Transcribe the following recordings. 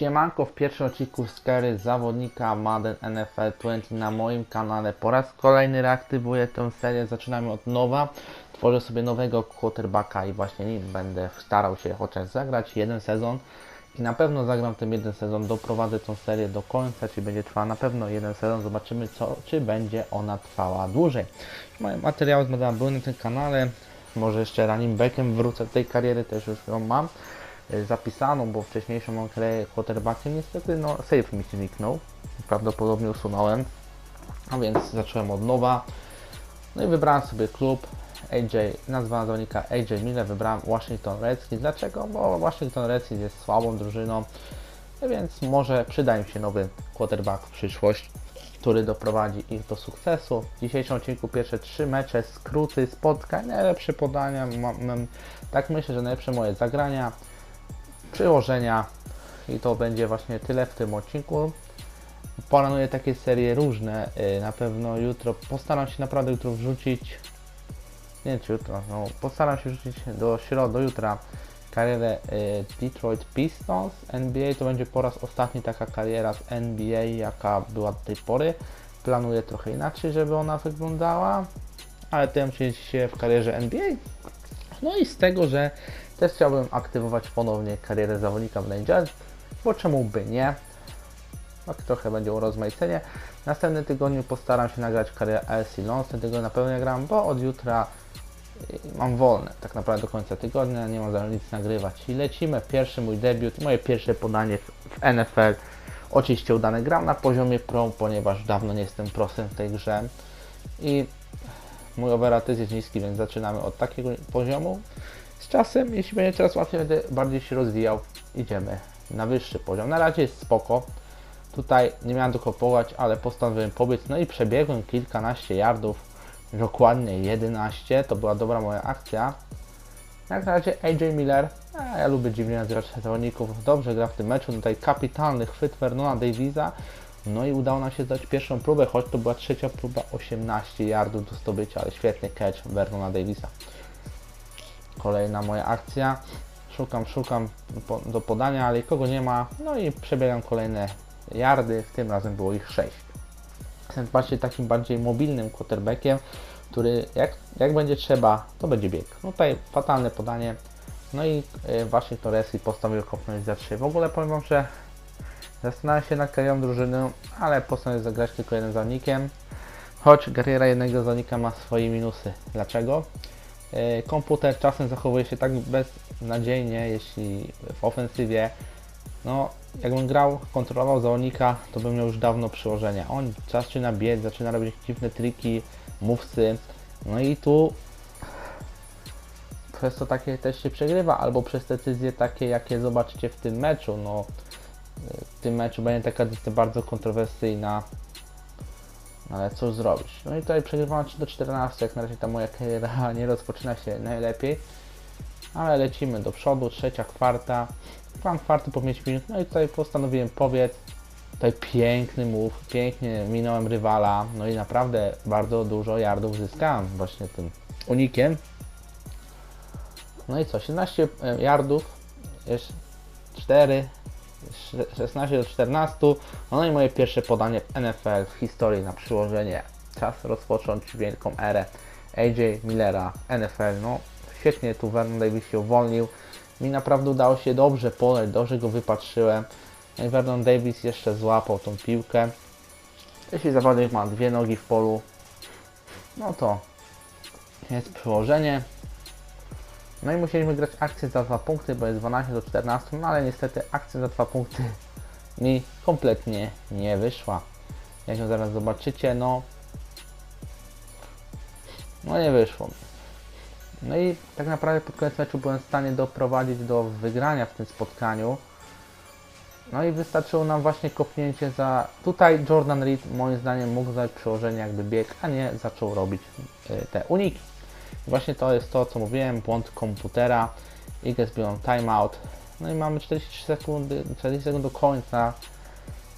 Siemanko, w pierwszym odcinku z zawodnika Madden NFL 20 na moim kanale. Po raz kolejny reaktywuję tę serię, zaczynamy od nowa. Tworzę sobie nowego quarterbacka i właśnie nim będę starał się chociaż zagrać jeden sezon. I na pewno zagram ten jeden sezon, doprowadzę tą serię do końca, czy będzie trwała na pewno jeden sezon. Zobaczymy, co, czy będzie ona trwała dłużej. Moje materiały z Madden były na tym kanale. Może jeszcze running backiem wrócę do tej kariery, też już ją mam zapisaną, bo wcześniejszą mam karierę quarterbackiem. Niestety no, save mi się zniknął. Prawdopodobnie usunąłem. A więc zacząłem od nowa. No i wybrałem sobie klub AJ, nazwa zawodnika AJ Miller, wybrałem Washington Redskins. Dlaczego? Bo Washington Redskins jest słabą drużyną, więc może przyda im się nowy quarterback w przyszłość, który doprowadzi ich do sukcesu. W dzisiejszym odcinku pierwsze trzy mecze, skróty, spotkań, najlepsze podania, tak myślę, że najlepsze moje zagrania, przyłożenia i to będzie właśnie tyle w tym odcinku. Planuję takie serie różne, y, na pewno jutro, postaram się naprawdę jutro wrzucić nie czy jutro, no postaram się wrzucić do środy, do jutra karierę y, Detroit Pistons NBA, to będzie po raz ostatni taka kariera z NBA, jaka była do tej pory. Planuję trochę inaczej, żeby ona wyglądała, ale tym się w karierze NBA. No i z tego, że też chciałbym aktywować ponownie karierę zawodnika w Rangers, bo czemu by nie? Tak trochę będzie urozmaicenie. W następnym tygodniu postaram się nagrać karierę ASC Lons, tego na pewno gram, bo od jutra y, mam wolne, tak naprawdę do końca tygodnia, nie mam za nic nagrywać. I lecimy, pierwszy mój debiut, moje pierwsze podanie w NFL. Oczywiście udane, gram na poziomie pro, ponieważ dawno nie jestem prosem w tej grze. I mój overall jest niski, więc zaczynamy od takiego poziomu. Z czasem, jeśli będzie coraz łatwiej, będę bardziej się rozwijał, idziemy na wyższy poziom. Na razie jest spoko. Tutaj nie miałem do powołać, ale postanowiłem pobiec, no i przebiegłem kilkanaście yardów, dokładnie 11, to była dobra moja akcja. Jak na razie AJ Miller, a ja lubię dziwnie nazywać zawodników, dobrze gra w tym meczu, tutaj kapitalny chwyt Vernona Davisa, no i udało nam się zdać pierwszą próbę, choć to była trzecia próba, 18 yardów do zdobycia, ale świetny catch Vernona Davisa. Kolejna moja akcja, szukam, szukam do podania, ale kogo nie ma, no i przebiegam kolejne yardy, tym razem było ich 6. Jestem właśnie takim bardziej mobilnym quarterbackiem, który jak, jak będzie trzeba, to będzie bieg. No tutaj fatalne podanie, no i y, właśnie Torreski postanowił kopnąć za 3. W ogóle powiem Wam, że zastanawiam się nad karierą drużyny, ale postanowił zagrać tylko jednym zawodnikiem, choć kariera jednego zawodnika ma swoje minusy. Dlaczego? Y, komputer czasem zachowuje się tak beznadziejnie, jeśli w ofensywie no, jakbym grał, kontrolował zawodnika, to bym miał już dawno przyłożenia. On zaczyna biec, zaczyna robić dziwne triki, mówcy. No i tu przez to takie też się przegrywa, albo przez decyzje takie, jakie zobaczycie w tym meczu. No, w tym meczu będzie taka decyzja bardzo kontrowersyjna. No, ale co zrobić? No i tutaj przegrywam 3 do 14, jak na razie ta moja kariera nie rozpoczyna się najlepiej. Ale lecimy do przodu, trzecia, kwarta. Mam kwarty po 5 minut, no i tutaj postanowiłem powiedz. Tutaj piękny move, pięknie minąłem rywala, no i naprawdę bardzo dużo yardów zyskałem właśnie tym unikiem. No i co, 17 yardów, jest 4, 16 do 14, no i moje pierwsze podanie w NFL w historii na przyłożenie. Czas rozpocząć wielką erę AJ Millera NFL, no świetnie tu Vernon Davis się uwolnił. Mi naprawdę udało się dobrze podać, dobrze go wypatrzyłem. No i Vernon Davis jeszcze złapał tą piłkę. Jeśli zawodnik ma dwie nogi w polu, no to jest przyłożenie. No i musieliśmy grać akcję za dwa punkty, bo jest 12 do 14, no ale niestety akcja za dwa punkty mi kompletnie nie wyszła. Jak ją zaraz zobaczycie, no no nie wyszło. No i tak naprawdę pod koniec meczu byłem w stanie doprowadzić do wygrania w tym spotkaniu. No i wystarczyło nam właśnie kopnięcie za... Tutaj Jordan Reed moim zdaniem mógł zdać przełożenie jakby bieg, a nie zaczął robić y, te uniki. Właśnie to jest to, co mówiłem, błąd komputera. Eagles biorą timeout. No i mamy 43 sekundy, 40 sekund do końca.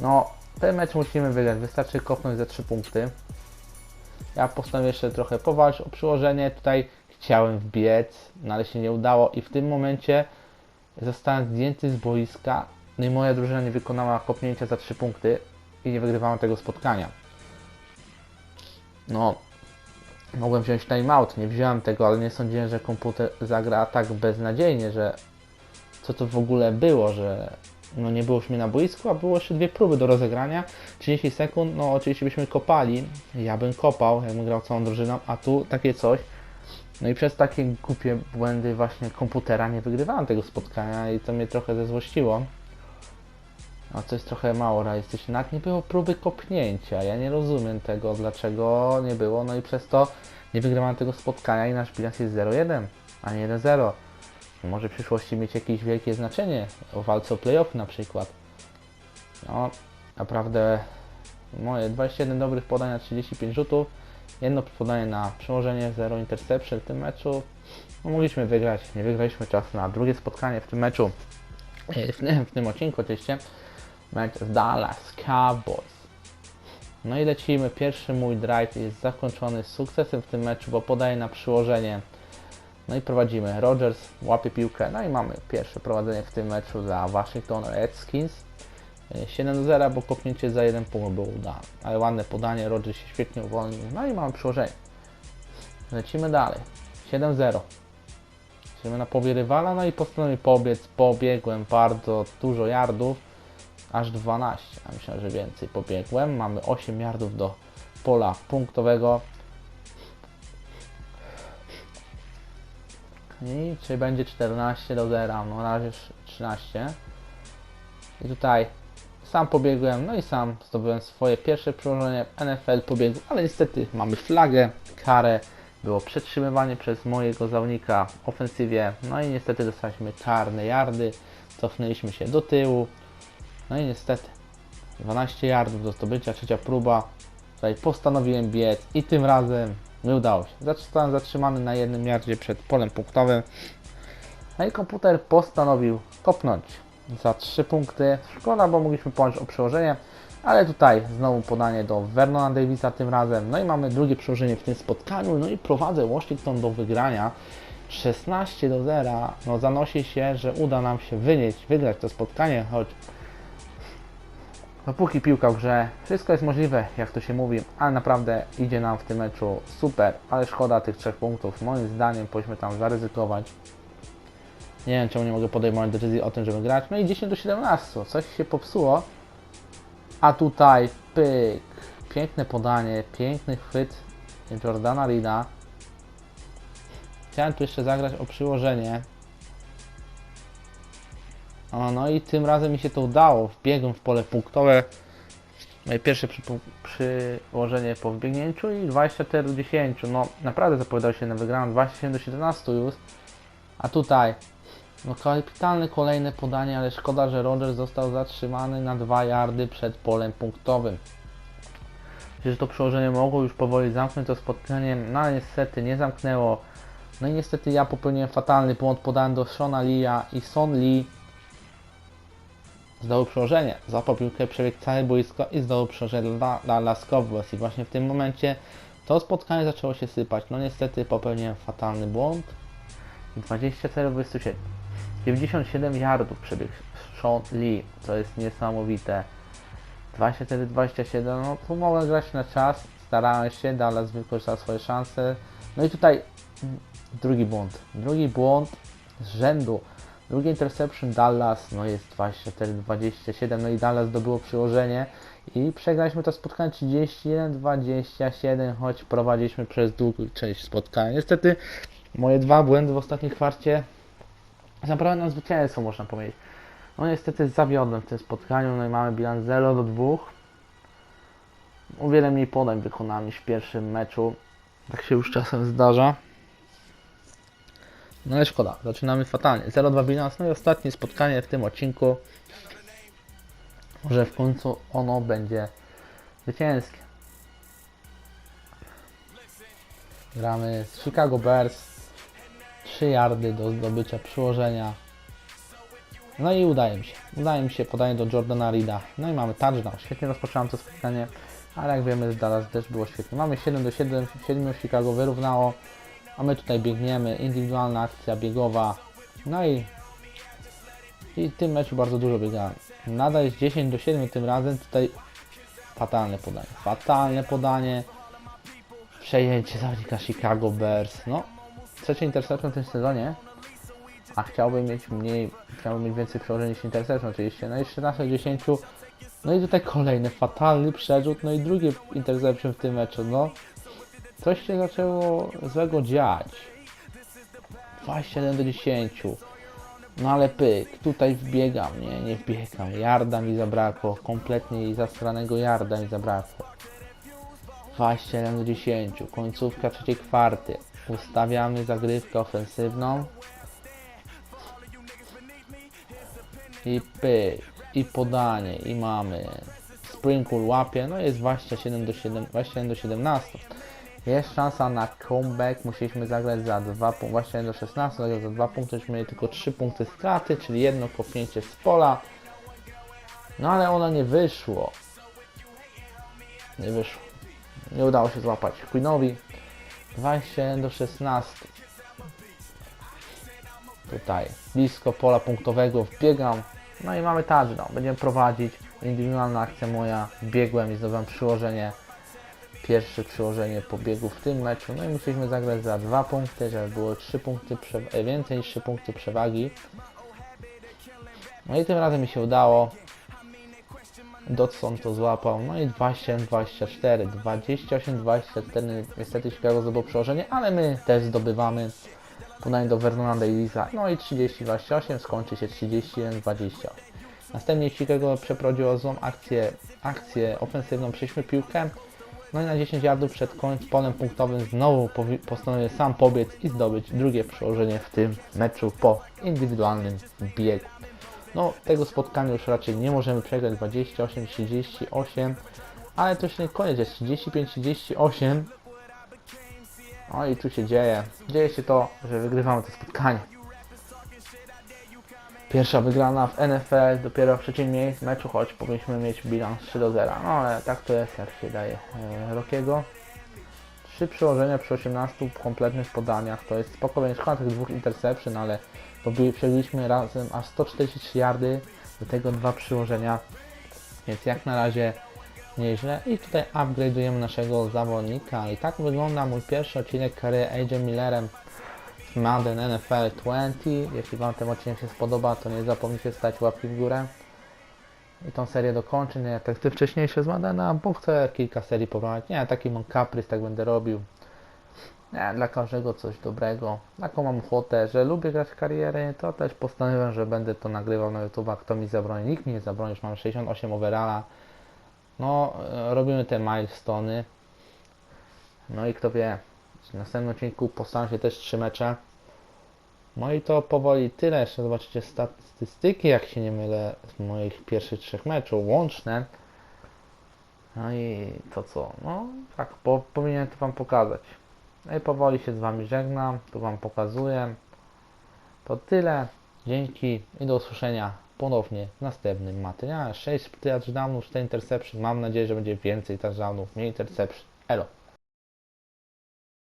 No, ten mecz musimy wygrać. Wystarczy kopnąć za 3 punkty. Ja postanowię jeszcze trochę powalczyć o przyłożenie. Tutaj chciałem wbiec, no ale się nie udało i w tym momencie zostałem zdjęty z boiska No i moja drużyna nie wykonała kopnięcia za 3 punkty i nie wygrywała tego spotkania. No, mogłem wziąć timeout, nie wziąłem tego, ale nie sądziłem, że komputer zagra tak beznadziejnie, że co to w ogóle było, że no nie było już mnie na boisku, a było jeszcze dwie próby do rozegrania, 30 sekund, no oczywiście byśmy kopali, ja bym kopał, jakbym grał całą drużyną, a tu takie coś, no i przez takie głupie błędy właśnie komputera nie wygrywałem tego spotkania i to mnie trochę zezłościło. A to jest trochę mało realistyczne. Nawet nie było próby kopnięcia. Ja nie rozumiem tego, dlaczego nie było. No i przez to nie wygrywałem tego spotkania i nasz bilans jest 0-1, a nie 1-0. Może w przyszłości mieć jakieś wielkie znaczenie o walce o playoff na przykład. No, naprawdę moje 21 dobrych podań na 35 rzutów, jedno podanie na przełożenie, 0 interception w tym meczu. No, mogliśmy wygrać, nie wygraliśmy czas na drugie spotkanie w tym meczu, e, w, w tym odcinku oczywiście, mecz z Dallas Cowboys. No i lecimy, pierwszy mój drive jest zakończony sukcesem w tym meczu, bo podaje na przyłożenie no i prowadzimy. Rodgers łapie piłkę. No i mamy pierwsze prowadzenie w tym meczu dla Washington Redskins. 7 do 0, bo kopnięcie za jeden punkt było udane. Ale ładne podanie, Rodgers się świetnie uwolnił. No i mamy przyłożenie. Lecimy dalej. 7-0. Lecimy na połowie rywala, no i postanowiłem pobiec. Pobiegłem bardzo dużo yardów. Aż 12. A myślę, że więcej pobiegłem. Mamy 8 yardów do pola punktowego. I czy będzie 14 do 0? No na razie 13. I tutaj sam pobiegłem, no i sam zdobyłem swoje pierwsze przełożenie NFL pobiegu, ale niestety mamy flagę, karę. Było przetrzymywanie przez mojego zawodnika w ofensywie, no i niestety dostaliśmy czarne yardy, cofnęliśmy się do tyłu, no i niestety 12 yardów do zdobycia, trzecia próba. Tutaj postanowiłem biec i tym razem nie udało się. Zostałem zatrzymany na jednym yardzie przed polem punktowym. No i komputer postanowił kopnąć za 3 punkty. Szkoda, bo mogliśmy pojąć o przełożenie, ale tutaj znowu podanie do Vernona Davisa tym razem. No i mamy drugie przełożenie w tym spotkaniu. No i prowadzę Washington do wygrania. 16 do 0. No zanosi się, że uda nam się wynieść, wygrać to spotkanie, choć Dopóki piłka w grze, wszystko jest możliwe, jak to się mówi, ale naprawdę idzie nam w tym meczu super, ale szkoda tych trzech punktów. Moim zdaniem powinniśmy tam zaryzykować. Nie wiem, czemu nie mogę podejmować decyzji o tym, żeby grać. No i 10 do 17, coś się popsuło. A tutaj pyk, piękne podanie, piękny chwyt Jordana Rida. Chciałem tu jeszcze zagrać o przyłożenie, o, no i tym razem mi się to udało. Wbiegłem w pole punktowe. Moje pierwsze przy, przyłożenie po wbiegnięciu i 24 do 10. No naprawdę zapowiadał się na wygraną 27 do 17 już. A tutaj no kapitalne kolejne podanie, ale szkoda, że Roger został zatrzymany na 2 yardy przed polem punktowym. Myślę, że to przełożenie mogło już powoli zamknąć to spotkanie, no ale niestety nie zamknęło. No i niestety ja popełniłem fatalny błąd, podałem do Shona Lee'a i Son Lee zdobył przełożenie, złapał piłkę, przebiegł całe boisko i zdobył przełożenie dla Cowboys. I właśnie w tym momencie to spotkanie zaczęło się sypać. No niestety popełniłem fatalny błąd. 24 27. 97 yardów przebiegł Sean Lee, co jest niesamowite. 24-27, no tu mogłem grać na czas, starałem się, Dallas wykorzystał swoje szanse. No i tutaj drugi błąd. Drugi błąd z rzędu. Drugi interception Dallas, no jest 24-27, no i Dallas zdobyło przyłożenie i przegraliśmy to spotkanie 31-27, choć prowadziliśmy przez długą część spotkania. Niestety moje dwa błędy w ostatniej kwarcie naprawdę nam zwycięstwo można powiedzieć. No niestety zawiodłem w tym spotkaniu, no i mamy bilans 0 do 2. O wiele mniej podań wykonałem niż w pierwszym meczu. Tak się już czasem zdarza. No ale szkoda, zaczynamy fatalnie. 0-2 bilans, no i ostatnie spotkanie w tym odcinku. Może w końcu ono będzie zwycięskie. Gramy z Chicago Bears. 3 yardy do zdobycia przyłożenia. No i udaje mi się. Udaje mi się podanie do Jordana Rida. No i mamy touchdown. Świetnie rozpoczęłam to spotkanie, ale jak wiemy z Dallas też było świetnie. Mamy 7 do 7, 7 Chicago wyrównało. A my tutaj biegniemy, indywidualna akcja biegowa. No i, i w tym meczu bardzo dużo biegałem. Nadal jest 10 do 7 tym razem. Tutaj fatalne podanie. Fatalne podanie. Przejęcie zawodnika Chicago Bears. No, trzecie interception w tym sezonie. A chciałbym mieć mniej, chciałbym mieć więcej przełożeń niż interception oczywiście. No i 13 do 10. No i tutaj kolejny fatalny przerzut. No i drugie interception w tym meczu. No, coś się zaczęło złego dziać. 27 do 10. No ale pyk, tutaj wbiegam, nie, nie wbiegam. Jarda mi zabrakło, kompletnie zastranego jarda mi zabrakło. 27 do 10, końcówka trzeciej kwarty. Ustawiamy zagrywkę ofensywną. I pyk, i podanie, i mamy. Sprinkle łapie, no jest 27 do 7, 27 do 17. Jest szansa na comeback, musieliśmy zagrać za 2 punkty, właśnie do 16, zagrać za 2 punkty, już mieli tylko 3 punkty straty, czyli jedno kopnięcie z pola. No ale ona nie wyszło. Nie wyszło. Nie udało się złapać Queenowi. 27 do 16. Tutaj blisko pola punktowego wbiegam. No i mamy touchdown. Będziemy prowadzić. Indywidualna akcja moja. Biegłem i zdobyłem przyłożenie pierwsze przyłożenie pobiegu w tym meczu. No i musieliśmy zagrać za dwa punkty, żeby było 3 punkty e, więcej niż 3 punkty przewagi. No i tym razem mi się udało. Dodson to złapał. No i 27-24, 28-24. Niestety Chicago zdobył przełożenie, ale my też zdobywamy. Podanie do Vernona Davisa. No i 30-28 skończy się 31-20. Następnie Chicago przeprowadziło złą akcję, akcję ofensywną, przejśmy piłkę. No i na 10 yardów przed końcem polem punktowym znowu postanowię sam pobiec i zdobyć drugie przełożenie w tym meczu po indywidualnym biegu. No tego spotkania już raczej nie możemy przegrać 28-38, ale to jeszcze nie koniec, jest 35-38. No i tu się dzieje. Dzieje się to, że wygrywamy to spotkanie. Pierwsza wygrana w NFL, dopiero w trzecim miejscu meczu, choć powinniśmy mieć bilans 3 do 0. No ale tak to jest, jak się daje e, Rokiego. Trzy przełożenia przy 18 kompletnych podaniach, to jest spokojnie, szkoda tych dwóch interception, ale przebiliśmy razem aż 143 yardy, do tego dwa przyłożenia, więc jak na razie nieźle. I tutaj upgrade'ujemy naszego zawodnika i tak wygląda mój pierwszy odcinek kariery AJ Millerem Madden NFL 20. Jeśli Wam ten odcinek się spodoba, to nie zapomnijcie stać łapki w górę. I tą serię dokończę, nie jak te wcześniejsze z Maddena, bo chcę kilka serii poprowadzić. Nie, taki mam kaprys, tak będę robił. Nie, dla każdego coś dobrego. Taką mam ochotę, że lubię grać w karierę, to też postanowiłem, że będę to nagrywał na YouTube, kto mi zabroni. Nikt mi nie zabroni, już mam 68 overalla. No, e, robimy te milestony. No i kto wie, w następnym odcinku postaram się też trzy mecze. No i to powoli tyle. Jeszcze zobaczycie statystyki, jak się nie mylę, z moich pierwszych trzech meczów, łączne. No i to co? No tak, po, powinienem to Wam pokazać. No i powoli się z Wami żegnam, tu Wam pokazuję. To tyle. Dzięki i do usłyszenia ponownie w następnym materiale. 6 touchdownów, 4 interception. Mam nadzieję, że będzie więcej touchdownów, mniej interception. Elo.